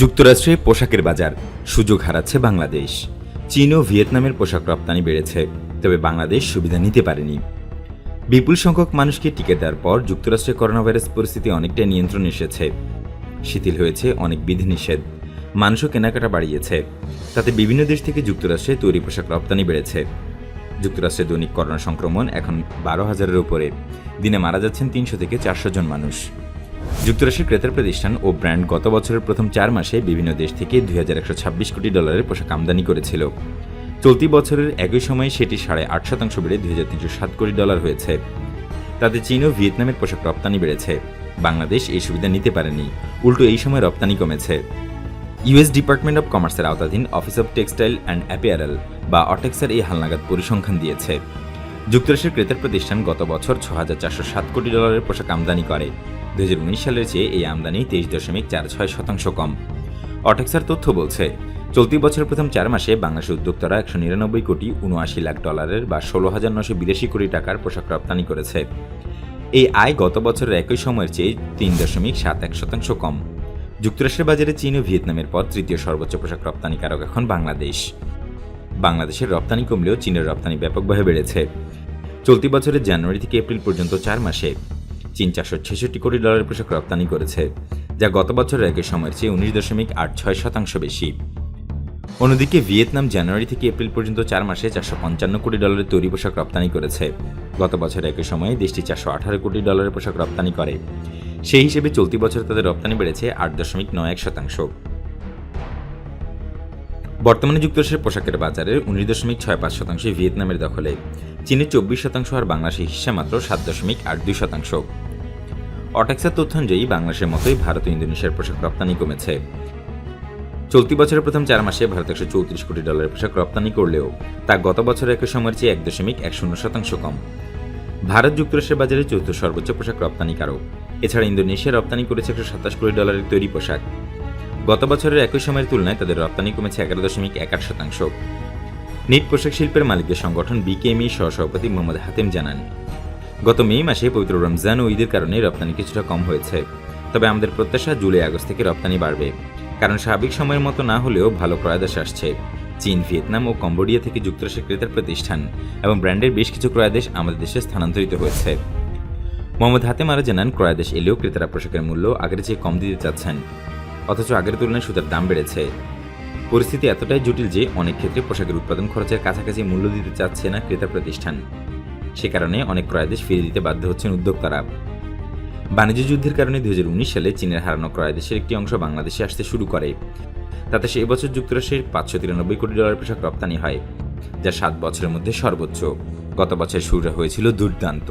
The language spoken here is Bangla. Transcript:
যুক্তরাষ্ট্রে পোশাকের বাজার সুযোগ হারাচ্ছে বাংলাদেশ। চীন ও ভিয়েতনামের পোশাক রপ্তানি বেড়েছে, তবে বাংলাদেশ সুবিধা নিতে পারেনি। বিপুল সংখ্যক মানুষকে টিকে দেওয়ার পর যুক্তরাষ্ট্রে করোনা ভাইরাস পরিস্থিতি অনেকটাই নিয়ন্ত্রণ এসেছে। শিথিল হয়েছে অনেক বিধিনিষেধ। মানুষও কেনাকাটা বাড়িয়েছে। তাতে বিভিন্ন দেশ থেকে যুক্তরাষ্ট্রে তৈরি পোশাক রপ্তানি বেড়েছে। যুক্তরাষ্ট্রে দৈনিক করোনা সংক্রমণ এখন বারো হাজারের উপরে। দিনে মারা যাচ্ছেন তিনশো থেকে চারশো জন মানুষ। যুক্তরাষ্ট্রের ক্রেতার প্রতিষ্ঠান ও ব্র্যান্ড গত বছরের প্রথম চার মাসে বিভিন্ন দেশ থেকে দুই হাজার একশো ছাব্বিশ কোটি ডলারের পোশাক আমদানি করেছিল। চলতি বছরের একই সময়ে সেটি সাড়ে আট শতাংশ বেড়ে দুই হাজার তিনশো সাত কোটি ডলার হয়েছে। তাতে চীন ও ভিয়েতনামের পোশাক রপ্তানি বেড়েছে। বাংলাদেশ এই সুবিধা নিতে পারেনি। উল্টো এই সময় রপ্তানি কমেছে। ইউএস ডিপার্টমেন্ট অব কমার্সের আওতাধীন office of textile and apparel বা অটেক্সার এই হালনাগাদ পরিসংখ্যান দিয়েছে। যুক্তরাষ্ট্রের ক্রেতার প্রতিষ্ঠান গত বছর ছ চারশো সাত কোটি ডলারের পোশাক আমদানি করে। দুই হাজার উনিশ সালের চেয়ে এই আমদানি তেইশ দশমিক চার ছয় শতাংশ কম। অটেক্সার তথ্য বলছে, চলতি বছরের প্রথম চার মাসে বাংলাদেশের উদ্যোক্তারা একশো নিরানব্বই কোটি উনআশি লাখ ডলারের বা ষোলো হাজার নশো বিরাশি কোটি টাকার পোশাক রপ্তানি করেছে। এই আয় গত বছরের একই সময়ের চেয়ে তিন দশমিক সাত এক শতাংশ কম। যুক্তরাষ্ট্রের বাজারে চীন ও ভিয়েতনামের পর তৃতীয় সর্বোচ্চ পোশাক রপ্তানিকারক এখন বাংলাদেশ। বাংলাদেশের রপ্তানি কমলেও চীনের রপ্তানি ব্যাপকভাবে বেড়েছে। চলতি বছরের জানুয়ারি থেকে এপ্রিল পর্যন্ত চার মাসে চীন চারশো ছেষট্টি কোটি ডলারের পোশাক রপ্তানি করেছে, যা গত বছরের একই সময়ের চেয়ে উনিশ দশমিক আট ছয় শতাংশ বেশি। অন্যদিকে ভিয়েতনাম জানুয়ারি থেকে এপ্রিল পর্যন্ত চার মাসে চারশো পঞ্চান্ন কোটি ডলারের তৈরি পোশাক রপ্তানি করেছে। গত বছর একই সময়ে দেশটি চারশো আঠারো কোটি ডলারের পোশাক রপ্তানি করে। সেই হিসেবে চলতি বছর তাদের রপ্তানি বেড়েছে আট দশমিক নয় এক শতাংশ। বর্তমানে যুক্তরাষ্ট্রের পোশাকের বাজারে উনিশ দশমিক ছয় পাঁচ শতাংশ, ভিয়েতনামের দখলে। চীনের চব্বিশ শতাংশ আর বাংলাদেশের হিসা মাত্র সাত দশমিক আট দুই শতাংশ। অটেক্সার তথ্য অনুযায়ী বাংলাদেশের মতোই ভারত ও ইন্দোনেশিয়ার পোশাক রপ্তানি কমেছে। চলতি বছরের প্রথম চার মাসে ভারত একশো চৌত্রিশ কোটি ডলারের পোশাক রপ্তানি করলেও তা গত বছরের একই সময়ের চেয়ে এক দশমিক এক শূন্য শতাংশ কম। ভারত যুক্তরাষ্ট্রের বাজারে চতুর্থ সর্বোচ্চ পোশাক রপ্তানিকারক। এছাড়া ইন্দোনেশিয়া রপ্তানি করেছে একশো সাতাশ কোটি ডলারের তৈরি পোশাক। গত বছরের একই সময়ের তুলনায় তাদের রপ্তানি কমেছে এগারো দশমিক এক আট শতাংশ। নিট পোশাক শিল্পের মালিকদের সংগঠন বিকেএমই সহসভাপতি মোহাম্মদ হাতেম জানান, গত মে মাসে পবিত্র রমজান ও ঈদের কারণে রপ্তানি কিছুটা কম হয়েছে। তবে আমাদের প্রত্যাশা জুলাই আগস্ট থেকে রপ্তানি বাড়বে, কারণ স্বাভাবিক সময়ের মতো না হলেও ভালো ক্রয়াদেশ আসছে। চীন, ভিয়েতনাম ও কম্বোডিয়া থেকে যুক্তরাষ্ট্রের ক্রেতার প্রতিষ্ঠান এবং ব্র্যান্ডের বেশ কিছু ক্রয়াদেশ আমাদের দেশে স্থানান্তরিত হয়েছে। মোহাম্মদ হাতেম আরও জানান, ক্রয়াদেশ এলেও ক্রেতারা পোশাকের মূল্য আগের চেয়ে কম দিতে চাচ্ছেন। অথচ আগের তুলনায় সুতার দাম বেড়েছে। পরিস্থিতি এতটাই জটিল যে অনেক ক্ষেত্রে পোশাকের উৎপাদন খরচের কাছাকাছি মূল্য দিতে চাচ্ছে না ক্রেতা প্রতিষ্ঠান। সে কারণে অনেক ক্রয়াদেশ ফিরে দিতে বাধ্য হচ্ছেন উদ্যোক্তারা। বাণিজ্য যুদ্ধের কারণে দু হাজার উনিশ সালে চীনের হারানো ক্রয়াদেশের একটি অংশ বাংলাদেশে আসতে শুরু করে। তাতে সেই বছর যুক্তরাষ্ট্রের পাঁচশো তিরানব্বই কোটি ডলার পোশাক রপ্তানি হয়, যা সাত বছরের মধ্যে সর্বোচ্চ। গত বছর শুরুটা হয়েছিল দুর্দান্ত।